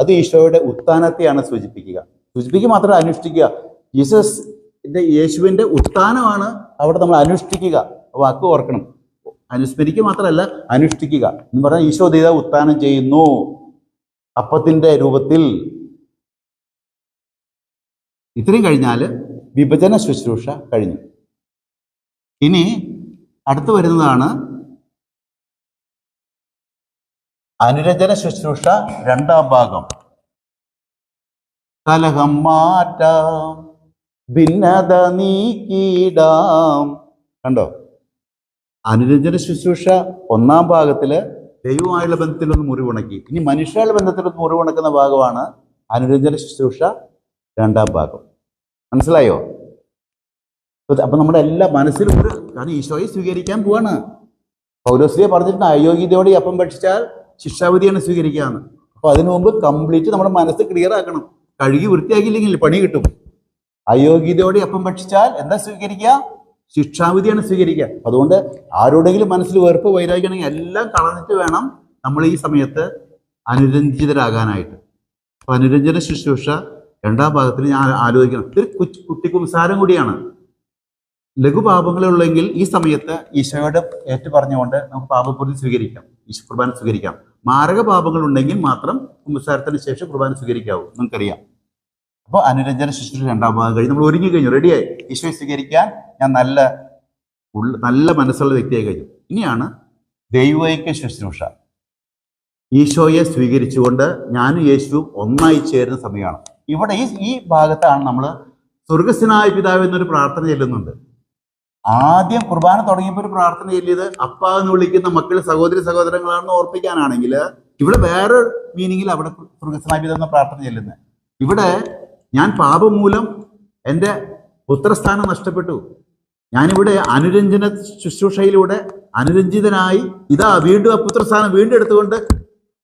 അത് ഈശോയുടെ ഉത്ഥാനത്തെയാണ് സൂചിപ്പിക്കുക. സൂചിപ്പിക്കുക മാത്രമല്ല അനുഷ്ഠിക്കുക. ജീസസ് യേശുവിന്റെ ഉത്ഥാനമാണ് അവിടെ നമ്മൾ അനുഷ്ഠിക്കുക. വാക്ക് ഓർക്കണം. അനുസ്മരിക്കുക മാത്രമല്ല അനുഷ്ഠിക്കുക. എന്ന് പറഞ്ഞാൽ ഈശോ ദൈവ ഉത്ഥാനം ചെയ്യുന്നു. അപ്പത്തിന്റെ രൂപത്തിൽ. ഇത്രയും കഴിഞ്ഞാൽ വിഭജന ശുശ്രൂഷ കഴിഞ്ഞു. ഇനി അടുത്തു വരുന്നതാണ് അനുരഞ്ജന ശുശ്രൂഷ രണ്ടാം ഭാഗം. കലഹം മാറ്റാം. ഭിന്നത നീക്കിടാം കണ്ടോ? അനുരഞ്ജന ശുശ്രൂഷ ഒന്നാം ഭാഗത്തിൽ ദൈവമായുള്ള ബന്ധത്തിൽ ഒന്ന് മുറിവുണക്കി. ഇനി മനുഷ്യരുടെ ബന്ധത്തിൽ ഒന്ന് മുറിവുണക്കുന്ന ഭാഗമാണ് അനുരഞ്ജന ശുശ്രൂഷ രണ്ടാം ഭാഗം. മനസ്സിലായോ? അപ്പൊ നമ്മുടെ എല്ലാ മനസ്സിലും ഒരു കാരണം ഈശോയെ സ്വീകരിക്കാൻ പോവാണ്. പൗരസ്ത്രീയെ പറഞ്ഞിട്ടുണ്ട് അയോഗ്യതയോടെ അപ്പം ഭക്ഷിച്ചാൽ ശിക്ഷാവിധിയാണ് സ്വീകരിക്കാന്ന്. അപ്പൊ അതിനു മുമ്പ് കംപ്ലീറ്റ് നമ്മുടെ മനസ്സ് ക്ലിയർ ആക്കണം. കഴുകി വൃത്തിയാക്കിയില്ലെങ്കിൽ പണി കിട്ടും. അയോഗ്യതയോടെ അപ്പം ഭക്ഷിച്ചാൽ എന്താ സ്വീകരിക്കുക? ശിക്ഷാവിധിയാണ് സ്വീകരിക്കുക. അതുകൊണ്ട് ആരോടെങ്കിലും മനസ്സിൽ വെറുപ്പ് വൈരാഗ്യമാണെങ്കിൽ എല്ലാം കളഞ്ഞിട്ട് വേണം നമ്മൾ ഈ സമയത്ത് അനുരഞ്ജിതരാകാനായിട്ട്. അപ്പൊ അനുരഞ്ജന ശുശ്രൂഷ രണ്ടാം ഭാഗത്തിൽ ഞാൻ ആലോചിക്കണം. ഇതൊരു കുട്ടിക്കുംസാരം കൂടിയാണ്. ലഘുപാപങ്ങളുള്ളെങ്കിൽ ഈ സമയത്ത് ഈശോയോട് ഏറ്റു പറഞ്ഞുകൊണ്ട് നമുക്ക് പാപപൂർത്തി സ്വീകരിക്കാം. ഈശോ കുർബാന സ്വീകരിക്കാം. മാരക പാപങ്ങൾ ഉണ്ടെങ്കിൽ മാത്രം കുമ്പസാരത്തിന് ശേഷം കുർബാന സ്വീകരിക്കാവൂ. നമുക്കറിയാം അപ്പോൾ അനുരഞ്ജന ശുശ്രൂഷ രണ്ടാം ഭാഗം കഴിഞ്ഞ് നമ്മൾ ഒരുങ്ങി കഴിഞ്ഞു. റെഡിയായി ഈശോയെ സ്വീകരിക്കാൻ ഞാൻ നല്ല ഉള്ള നല്ല മനസ്സുള്ള വ്യക്തിയായി കഴിഞ്ഞു. ഇനിയാണ് ദൈവൈക്യ ശുശ്രൂഷ. ഈശോയെ സ്വീകരിച്ചുകൊണ്ട് ഞാനും യേശുവും ഒന്നായി ചേരുന്ന സമയമാണ്. ഇവിടെ ഈ ഈ ഭാഗത്താണ് നമ്മൾ സ്വർഗസ്വനായ പിതാവ് എന്നൊരു പ്രാർത്ഥന ചെല്ലുന്നുണ്ട്. ആദ്യം കുർബാന തുടങ്ങിയപ്പോൾ ഒരു പ്രാർത്ഥന ചെല്ലിയത് അപ്പ എന്ന് വിളിക്കുന്ന മക്കൾ സഹോദരി സഹോദരങ്ങളാണെന്ന് ഓർപ്പിക്കാനാണെങ്കിൽ ഇവിടെ വേറെ മീനിങ്ങിൽ അവിടെ സ്വർഗസ്വനായ പിതാവ് എന്ന പ്രാർത്ഥന ചെല്ലുന്നത്. ഇവിടെ ഞാൻ പാപം മൂലം എന്റെ പുത്രസ്ഥാനം നഷ്ടപ്പെട്ടു. ഞാനിവിടെ അനുരഞ്ജന ശുശ്രൂഷയിലൂടെ അനുരഞ്ജിതനായി ഇതാ വീണ്ടും ആ പുത്രസ്ഥാനം വീണ്ടും എടുത്തുകൊണ്ട്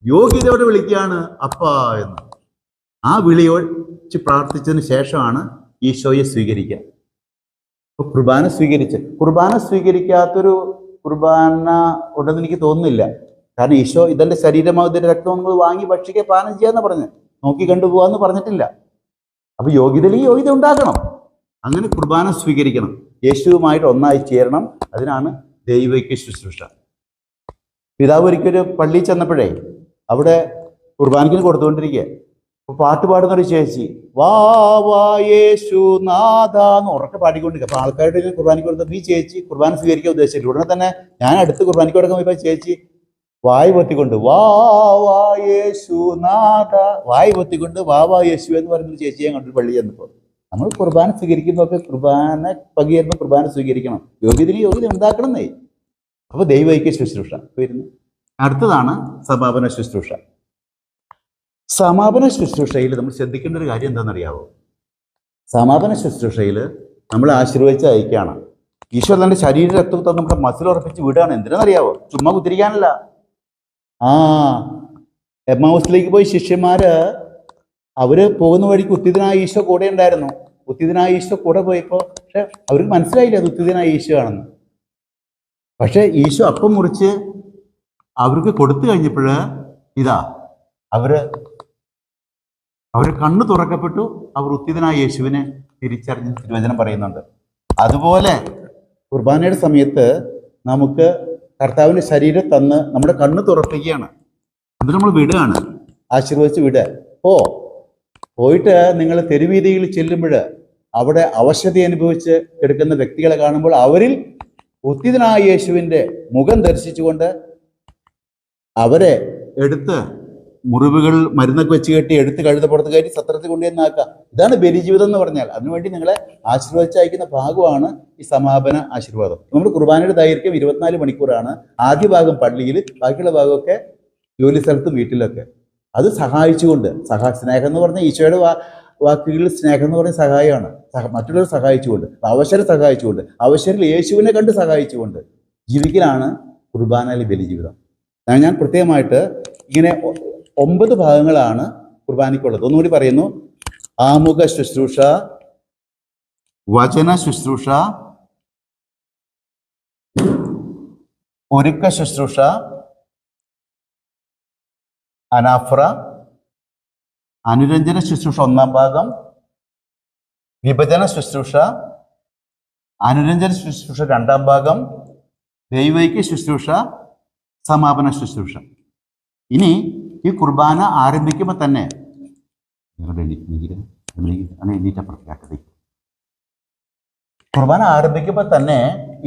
യോഗ്യതയോടെ വിളിക്കുകയാണ് അപ്പ എന്ന്. ആ വിളിയോച്ച് പ്രാർത്ഥിച്ചതിന് ശേഷമാണ് ഈശോയെ സ്വീകരിക്കുക. അപ്പൊ കുർബാന സ്വീകരിച്ച് കുർബാന സ്വീകരിക്കാത്തൊരു കുർബാന ഉണ്ടെന്ന് എനിക്ക് തോന്നുന്നില്ല. കാരണം ഈശോ ഇതെന്റെ ശരീരമാകുന്ന രക്തം നിങ്ങൾ വാങ്ങി ഭക്ഷിക്കുക പാനം ചെയ്യാന്ന് പറഞ്ഞ് നോക്കി കണ്ടുപോകാന്ന് പറഞ്ഞിട്ടില്ല. അപ്പൊ യോഗ്യതയിൽ യോഗ്യത ഉണ്ടാക്കണം അങ്ങനെ കുർബാന സ്വീകരിക്കണം. യേശുവുമായിട്ട് ഒന്നായി ചേരണം. അതിനാണ് ദൈവിക ശുശ്രൂഷ. പിതാവ് ഒരിക്കലും പള്ളിയിൽ ചെന്നപ്പോഴേ അവിടെ കുർബാനയ്ക്ക് കൊടുത്തുകൊണ്ടിരിക്കുക അപ്പൊ പാട്ട് പാടുന്ന ഒരു ചേച്ചി വാ വാ യേശു നാഥ എന്ന് ഉറക്കെ പാടിക്കൊണ്ടിരിക്കുക അപ്പോൾ ആൾക്കാരുടെ കുർബാനയ്ക്ക് കൊടുത്തപ്പോൾ ഈ ചേച്ചി കുർബാന സ്വീകരിക്കാൻ ഉദ്ദേശിച്ചില്ല. ഉടനെ തന്നെ ഞാൻ അടുത്ത് കുർബാനയ്ക്ക് കൊടുക്കാൻ ഇപ്പോൾ ചേച്ചി വായ് പൊത്തിക്കൊണ്ട് വാ വാ നാഥ. വായ് പൊത്തിക്കൊണ്ട് വാ വാ യേശു എന്ന് പറയുന്ന ഒരു ചേച്ചിയെ കണ്ടു പള്ളി ചെന്നപ്പോൾ. നമ്മൾ കുർബാന സ്വീകരിക്കുന്നതൊക്കെ കുർബാന പകരുന്ന കുർബാന സ്വീകരിക്കണം. യോഗ്യതയിൽ യോഗ്യത ഉണ്ടാക്കണമെന്നേ. അപ്പോൾ ദൈവൈക്യ ശുശ്രൂഷ. വരുന്നു അടുത്തതാണ് സമാപന ശുശ്രൂഷ. സമാപന ശുശ്രൂഷയിൽ നമ്മൾ ശ്രദ്ധിക്കേണ്ട ഒരു കാര്യം എന്താണെന്നറിയാവോ? സമാപന ശുശ്രൂഷയിൽ നമ്മൾ ആശീർവദിച്ച് അയക്കുകയാണ്. ഈശ്വരൻ തന്റെ ശരീര രക്തത്തെ നമ്മുടെ മസിൽ ഉറപ്പിച്ച് വിടുകയാണ്. എന്തിനാണെന്നറിയാവോ? ചുമ്മാ കുത്തിരിക്കാനല്ല. ആ എമ്മാവസിലേക്ക് പോയി ശിഷ്യന്മാര് അവർ പോകുന്ന വഴിക്ക് ഉത്തിതനായ ഈശോ കൂടെ ഉണ്ടായിരുന്നു. ഉത്തിതനായ ഈശോ കൂടെ പോയപ്പോ പക്ഷെ അവർക്ക് മനസ്സിലായില്ല അത് ഉത്തിതനായ ഈശോ ആണെന്ന്. പക്ഷെ ഈശോ അപ്പം മുറിച്ച് അവർക്ക് കൊടുത്തു കഴിഞ്ഞപ്പോൾ ഇതാ അവർ അവർ കണ്ണു തുറക്കപ്പെട്ടു. അവർ ഉത്തിതനായ യേശുവിനെ തിരിച്ചറിഞ്ഞ് തിരുവചനം പറയുന്നുണ്ട്. അതുപോലെ കുർബാനയുടെ സമയത്ത് നമുക്ക് കർത്താവിന്റെ ശരീരം തന്ന് നമ്മുടെ കണ്ണ് തുറപ്പിക്കുകയാണ് എന്നിട്ട് നമ്മൾ വിടുകയാണ്. ആശീർവദിച്ച് വിടുക ഓ പോയിട്ട് നിങ്ങൾ തെരുവീതിയിൽ ചെല്ലുമ്പോൾ അവിടെ അവശത അനുഭവിച്ച് എടുക്കുന്ന വ്യക്തികളെ കാണുമ്പോൾ അവരിൽ ഉത്തിതനായ യേശുവിന്റെ മുഖം ദർശിച്ചുകൊണ്ട് അവരെ എടുത്ത് മുറിവുകൾ മരുന്നൊക്കെ വെച്ച് കെട്ടി എടുത്ത് കഴുതപ്പുറത്ത് കയറ്റി സത്രത്തിൽ കൊണ്ടുവന്നാക്കുക ഇതാണ് ബലിജീവിതം എന്ന് പറഞ്ഞാൽ. അതിനുവേണ്ടി നിങ്ങളെ ആശീർവദിച്ച് അയക്കുന്ന ഭാഗമാണ് ഈ സമാപന ആശീർവാദം. നമ്മൾ കുർബാനയുടെ ദൈർഘ്യം ഇരുപത്തിനാല് മണിക്കൂറാണ്. ആദ്യ ഭാഗം പള്ളിയിൽ ബാക്കിയുള്ള ഭാഗമൊക്കെ ജോലി സ്ഥലത്തും വീട്ടിലൊക്കെ. അത് സഹായിച്ചുകൊണ്ട് സഹാ സ്നേഹം എന്ന് പറഞ്ഞാൽ ഈശോയുടെ വാക്കുകളിൽ സ്നേഹം എന്ന് പറഞ്ഞ സഹായമാണ്. സഹ മറ്റുള്ളവർ സഹായിച്ചുകൊണ്ട് അവശരെ സഹായിച്ചുകൊണ്ട് അവശരിൽ യേശുവിനെ കണ്ട് സഹായിച്ചുകൊണ്ട് ജീവിക്കലാണ് കുർബാനയിലെ ബലിജീവിതം. ഞാൻ പ്രത്യേകമായിട്ട് ഇങ്ങനെ ഒമ്പത് ഭാഗങ്ങളാണ് കുർബാനയ്ക്കുള്ളത്. ഒന്നുകൂടി പറയുന്നു. ആമുഖ ശുശ്രൂഷ വചന ശുശ്രൂഷ ഒരുക്ക ശുശ്രൂഷ അനാഫ്ര അനുരഞ്ജന ശുശ്രൂഷ ഒന്നാം ഭാഗം വിഭജന ശുശ്രൂഷ അനുരഞ്ജന ശുശ്രൂഷ രണ്ടാം ഭാഗം ദൈവൈക്യ ശുശ്രൂഷ സമാപന ശുശ്രൂഷ. ഇനി ഈ കുർബാന ആരംഭിക്കുമ്പോൾ തന്നെ കുർബാന ആരംഭിക്കുമ്പോൾ തന്നെ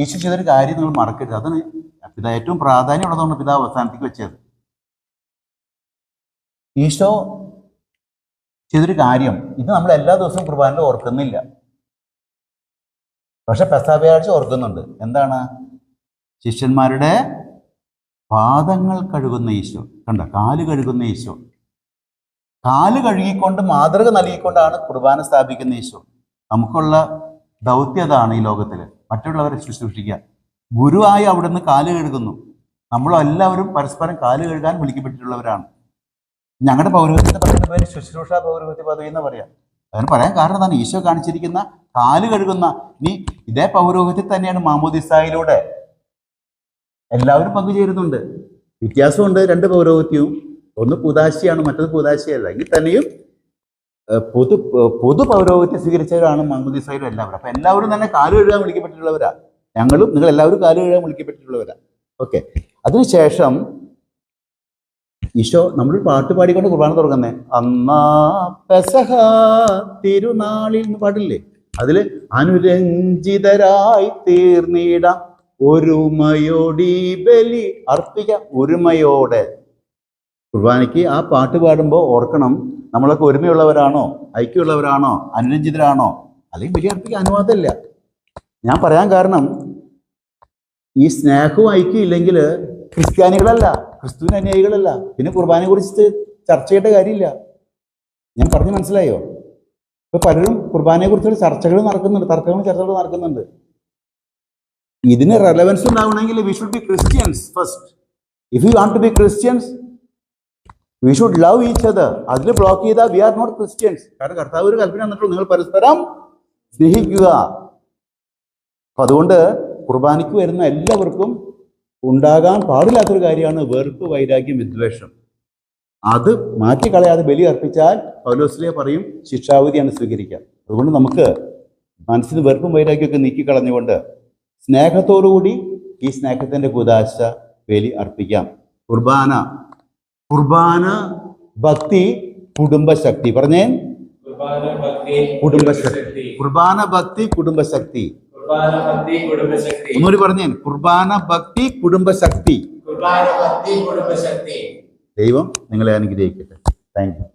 ഈശോ ചെയ്തൊരു കാര്യം നിങ്ങൾ മറക്കരുത്. അതാണ് പിതാ ഏറ്റവും പ്രാധാന്യമുള്ളതാണ് പിതാവ് അവസാനത്തേക്ക് വെച്ചത്. ഈശോ ചെയ്തൊരു കാര്യം ഇത് നമ്മൾ എല്ലാ ദിവസവും കുർബാനയിൽ ഓർക്കുന്നില്ല. പക്ഷെ പെസാബിയാഴ്ച ഓർക്കുന്നുണ്ട്. എന്താണ്? ശിഷ്യന്മാരുടെ പാദങ്ങൾ കഴുകുന്ന ഈശോ. കണ്ട? കാൽ കഴുകുന്ന ഈശോ. കാൽ കഴുകിക്കൊണ്ട് മാതൃക നൽകിക്കൊണ്ടാണ് കുർബാന സ്ഥാപിക്കുന്ന ഈശോ. നമുക്കുള്ള ദൗത്യതാണ് ഈ ലോകത്തിൽ മറ്റുള്ളവരെ ശുശ്രൂഷിക്കുക. ഗുരുവായി അവിടുന്ന് കാൽ കഴുകുന്നു. നമ്മളെല്ലാവരും പരസ്പരം കാൽ കഴുകാൻ വിളിക്കപ്പെട്ടിട്ടുള്ളവരാണ്. ഞങ്ങളുടെ പൗരോഹിത്യത്തെ പറയുന്ന പേര് ശുശ്രൂഷ പൗരോഹിത്യ പദവി എന്ന് പറയാം. അതിന് പറയാൻ കാരണം എന്താണ്? ഈശോ കാണിച്ചിരിക്കുന്ന കാൽ കഴുകുന്ന ഇനി ഇതേ പൗരോഹിത്യത്തിൽ തന്നെയാണ് മാമോദിസായിലൂടെ എല്ലാവരും പങ്കുചേരുന്നുണ്ട്. വ്യത്യാസമുണ്ട് രണ്ട് പൗരോഹിത്യവും. ഒന്ന് പുതാശിയാണ് മറ്റൊന്ന് പുതാശിയല്ല എങ്കിൽ തന്നെയും പൊതു പൊതു പൗരോഹിത്യം സ്വീകരിച്ചവരാണ് മാമോദിസായിലും എല്ലാവരും. അപ്പൊ എല്ലാവരും തന്നെ കാൽ കഴുകാൻ വിളിക്കപ്പെട്ടിട്ടുള്ളവരാ. ഞങ്ങളും നിങ്ങൾ എല്ലാവരും കാൽ കഴുകാൻ വിളിക്കപ്പെട്ടിട്ടുള്ളവരാ. ഓക്കെ. അതിനുശേഷം ഈശോ നമ്മൾ പാട്ട് പാടിക്കൊണ്ട് കുർബാന തുടങ്ങുന്നേ. അന്നാ പെസഹ തിരുനാളിൽ എന്ന് പാടില്ലേ? അതിൽ അനുരഞ്ജിതരായി തീർന്നിടാം. ഒരുമയോടി ബലി. അർപ്പിക്കാം. ഒരുമയോടെ. കുർബാനയ്ക്ക് ആ പാട്ട് പാടുമ്പോൾ ഓർക്കണം നമ്മളൊക്കെ ഒരുമയുള്ളവരാണോ? ഐക്യമുള്ളവരാണോ? അനുരഞ്ജിതരാണോ? അല്ലെങ്കിൽ ബലി അർപ്പിക്കാൻ അനുവാദമില്ല. ഞാൻ പറയാൻ കാരണം ഈ സ്നേഹവും ഐക്യം ഇല്ലെങ്കിൽ ക്രിസ്ത്യാനികളല്ല ക്രിസ്തുവിന് അനുയായികളല്ല. പിന്നെ കുർബാനയെ കുറിച്ച് ചർച്ച ചെയ്യേണ്ട കാര്യമില്ല. ഞാൻ പറഞ്ഞു മനസ്സിലായോ? ഇപ്പൊ പലരും കുർബാനയെ കുറിച്ചുള്ള ചർച്ചകൾ നടക്കുന്നുണ്ട് തർക്കങ്ങളും ചർച്ചകളും നടക്കുന്നുണ്ട്. ഇതിന് റെലവൻസ് ഉണ്ടാവണമെങ്കിൽ we should be Christians first if you want to be Christians we should love each other അതിൽ ബ്ലോക്ക് ചെയ്താൽ വി ആർ നോട്ട് ക്രിസ്ത്യൻസ് കാരണം കർത്താവ് ഒരു കൽപ്പന തന്നിട്ടുള്ളൂ നിങ്ങൾ പരസ്പരം സ്നേഹിക്കുക. അപ്പൊ അതുകൊണ്ട് കുർബാനയ്ക്ക് വരുന്ന എല്ലാവർക്കും ഉണ്ടാകാൻ പാടില്ലാത്തൊരു കാര്യമാണ് വെറുപ്പ് വൈരാഗ്യം വിദ്വേഷം. അത് മാറ്റിക്കളയാതെ ബലി അർപ്പിച്ചാൽ പൗലോസ്ലിയ പറയും ശിക്ഷാവിധിയാണ് സ്വീകരിക്കുക. അതുകൊണ്ട് നമുക്ക് മനസ്സിന് വെറുപ്പും വൈരാഗ്യമൊക്കെ നീക്കിക്കളഞ്ഞുകൊണ്ട് സ്നേഹത്തോടുകൂടി ഈ സ്നേഹത്തിന്റെ കുതാശ വേലി അർപ്പിക്കാം. കുർബാന. കുർബാന ഭക്തി കുടുംബശക്തി. പറഞ്ഞേ? കുടുംബശക്തി. കുർബാന ഭക്തി കുടുംബശക്തി. ഒന്നുകൂടി പറഞ്ഞേ. കുർബാന ഭക്തി കുടുംബശക്തി. ദൈവം നിങ്ങളെ അനുഗ്രഹിക്കട്ടെ. Thank you